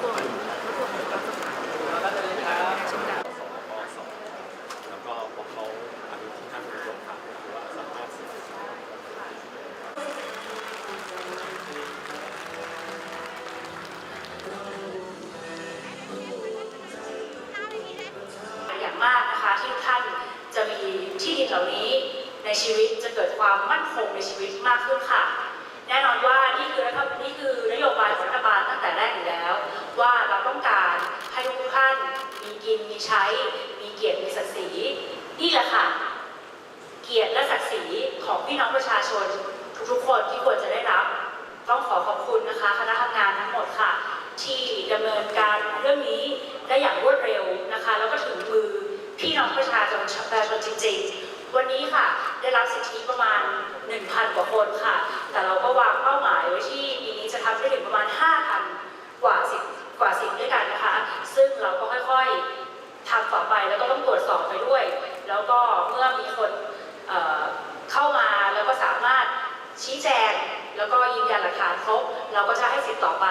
อย่างมากนะคะที่ท่านจะมีที่ดินเหล่านี้ในชีวิตจะเกิดความมั่นคงในชีวิตมากขึ้นค่ะ แน่นอนว่านี่คือ มีกินมีใช้ มีเกียรติมีศักดิ์ศรีนี่แหละค่ะ เกียรติและศักดิ์ศรีของพี่น้องประชาชน ทุกๆคนที่ควรจะได้รับ ต้องขอขอบคุณนะคะคณะทำงานทั้งหมดค่ะ ที่ดำเนินการเรื่องนี้ได้อย่างรวดเร็วนะคะ แล้วก็ถึงมือพี่น้องประชาชนประชาชนจริง ๆ วันนี้ค่ะ ได้รับสิทธิประมาณ 1,000 กว่าคนค่ะ แต่เราก็ ไป แล้วก็ต้องตรวจสอบไปด้วย แล้วก็เมื่อมีคนเเข้ามาแล้วก็สามารถชี้แจง แล้วก็ยืนยันหลักฐานครบเราก็จะให้สิทธิ์ต่อไป